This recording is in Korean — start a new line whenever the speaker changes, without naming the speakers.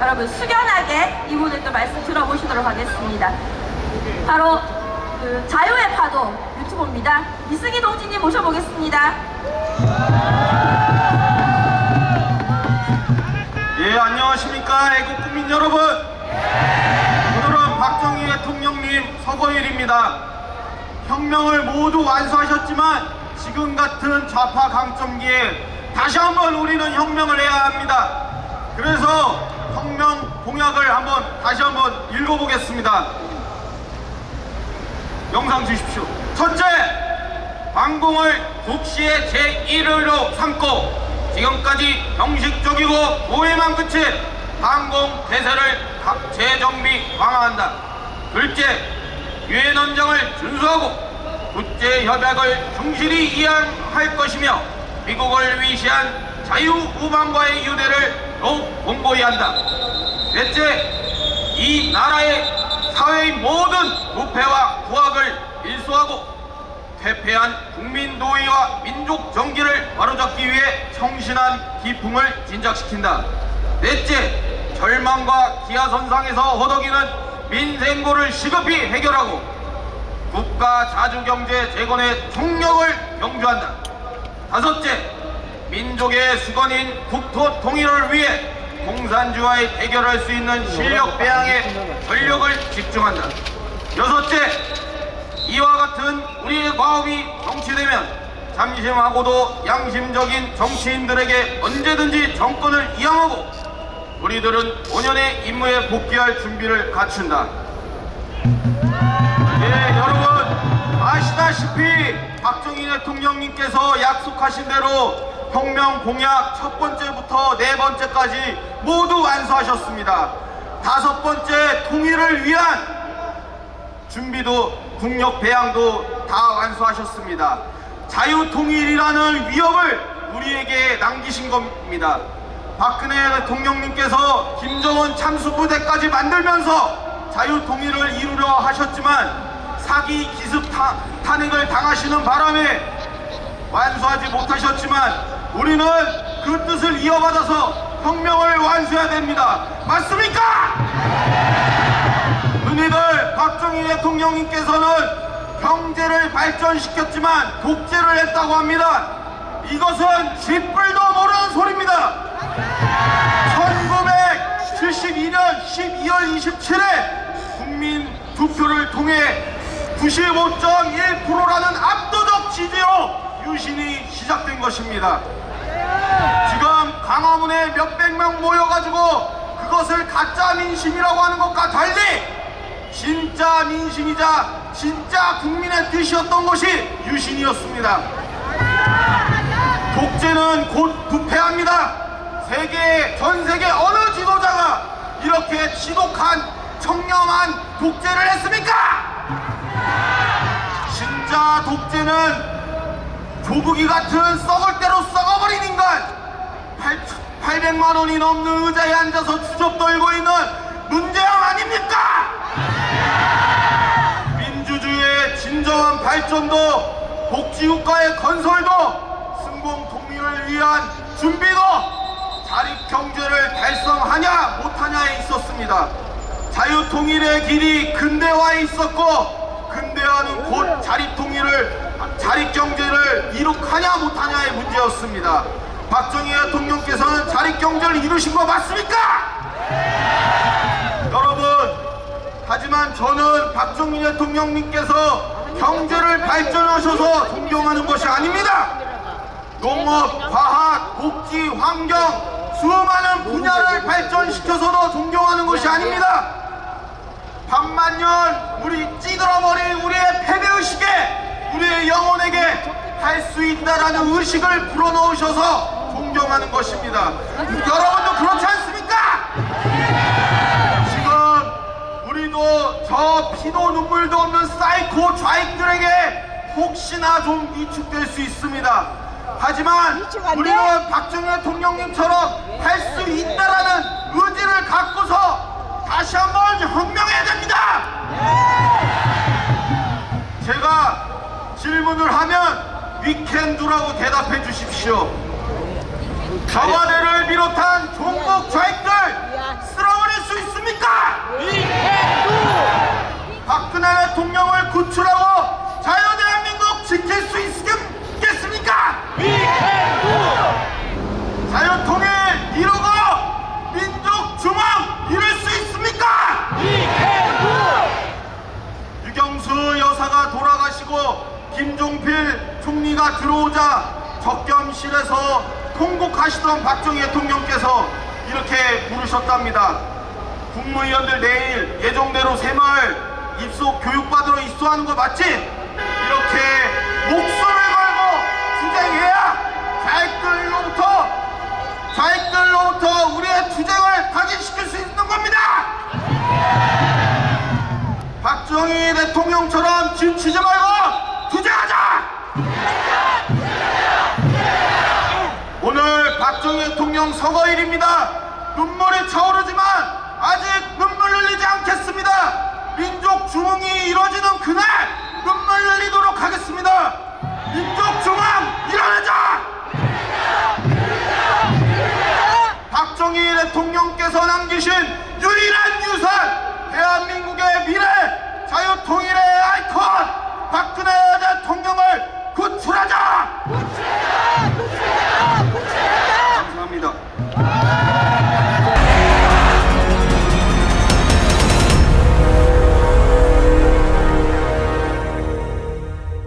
여러분 숙연하게 이분의 또 말씀 들어보시도록 하겠습니다. 바로 그 자유의 파도 유튜버입니다. 이승희 동지님 모셔보겠습니다.
예, 안녕하십니까. 애국 국민 여러분. 오늘은 박정희 대통령님 서거일입니다. 혁명을 모두 완수하셨지만 지금 같은 좌파 강점기에 다시 한번 우리는 혁명을 해야 합니다. 그래서 혁명 공약을 한번 다시 한번 읽어보겠습니다. 영상 주십시오. 첫째, 반공을 국시의 제1의로 삼고 지금까지 형식적이고 오해만 그친 반공 대세를 가- 재정비 강화한다. 둘째, 유엔 헌정을 준수하고 국제 협약을 충실히 이행할 것이며 미국을 위시한 자유우방과의 유대를 더욱 공고히 한다. 넷째, 이 나라의 사회의 모든 부패와 부악을 일소하고 퇴폐한 국민 노예와 민족 정기를 바로잡기 위해 성신한 기풍을 진작시킨다. 넷째, 절망과 기아선상에서 허덕이는 민생고를 시급히 해결하고 국가 자주경제 재건의 총력을 경주한다. 다섯째, 민족의 수건인 국토 통일을 위해 공산주와의 대결할 수 있는 실력 배양에 전력을 집중한다. 여섯째, 이와 같은 우리의 마음이 정치되면 잠심하고도 양심적인 정치인들에게 언제든지 정권을 이양하고 우리들은 5년의 임무에 복귀할 준비를 갖춘다. 예, 여러분 아시다시피 박정희 대통령님께서 약속하신 대로 혁명 공약 첫 번째부터 네 번째까지 모두 완수하셨습니다. 다섯 번째 통일을 위한 준비도 국력 배양도 다 완수하셨습니다. 자유통일이라는 위협을 우리에게 남기신 겁니다. 박근혜 대통령님께서 김정은 참수부대까지 만들면서 자유통일을 이루려 하셨지만 사기 기습 타, 탄핵을 당하시는 바람에 완수하지 못하셨지만 우리는 그 뜻을 이어받아서 혁명을 완수해야 됩니다. 맞습니까? 흔히들 박정희 대통령님께서는 경제를 발전시켰지만 독재를 했다고 합니다. 이것은 쥐뿔도 모르는 소리입니다. 1972년 12월 27일 국민 투표를 통해 95.1%라는 압도적 지지로 유신이 시작된 것입니다. 지금 강화문에 몇백 명 모여가지고 그것을 가짜 민심이라고 하는 것과 달리 진짜 민심이자 진짜 국민의 뜻이었던 것이 유신이었습니다. 독재는 곧 부패합니다. 세계, 전 세계 어느 지도자가 이렇게 지독한 청렴한 독재를 했습니까? 진짜 독재는 조국이 같은 썩을 대로 썩어버린 인간 800만 원이 넘는 의자에 앉아서 주접 떨고 있는 문재영 아닙니까? 민주주의의 진정한 발전도 복지국가의 건설도 승공 통일을 위한 준비도 자립 경제를 달성하냐 못하냐에 있었습니다. 자유통일의 길이 근대화에 있었고 근대화는 곧 자립통일을 자립경제를 이룩하냐 못하냐의 문제였습니다. 박정희 대통령께서는 자립경제를 이루신 거 맞습니까? 여러분 하지만 저는 박정희 대통령님께서 경제를 발전하셔서 존경하는 것이 아닙니다. 농업, 과학, 복지, 환경 수많은 분야를 발전시켜서도 존경 2023년 우리 찌들어버린 우리의 패배의식에 우리의 영혼에게 할 수 있다라는 의식을 불어넣으셔서 존경하는 것입니다. 여러분도 그렇지 않습니까? 지금 우리도 저 피도 눈물도 없는 사이코 좌익들에게 혹시나 좀 위축될 수 있습니다. 하지만 우리는 박정희 대통령님처럼 할 수 있다라는 질문을 하면 위켄두라고 대답해 주십시오. 가와대를 비롯한 종목 좌익들 쓸어버릴 수 있습니까? 위켄두! 박근혜 대통령을 구출하고 자유대한민국 지킬 수 있겠습니까? 위켄두! 자유통일 이루고 민족 주망 이룰 수 있습니까? 위켄두! 유경수 여사가 돌아가시고 김종필 총리가 들어오자 적겸실에서 통곡하시던 박정희 대통령께서 이렇게 부르셨답니다. 국무위원들 내일 예정대로 새마을 입소 교육받으러 입소하는 거 맞지? 이렇게 목숨을 걸고 투쟁해야 자익들로부터 자익들로부터 우리의 투쟁을 각인시킬 수 있는 겁니다. 박정희 대통령처럼 지치지 말고 투쟁하자. 오늘 박정희 대통령 서거일입니다. 눈물이 차오르지만 아직 눈물 흘리지 않겠습니다. 민족 중흥이 이루어지는 그날 눈물 흘리도록 하겠습니다. 민족 중흥 일어나자! 박정희 대통령께서 남기신 유일한 유산 대한민국의 미래 자유 통일의 아이콘 박근혜 대통령을 구출하자!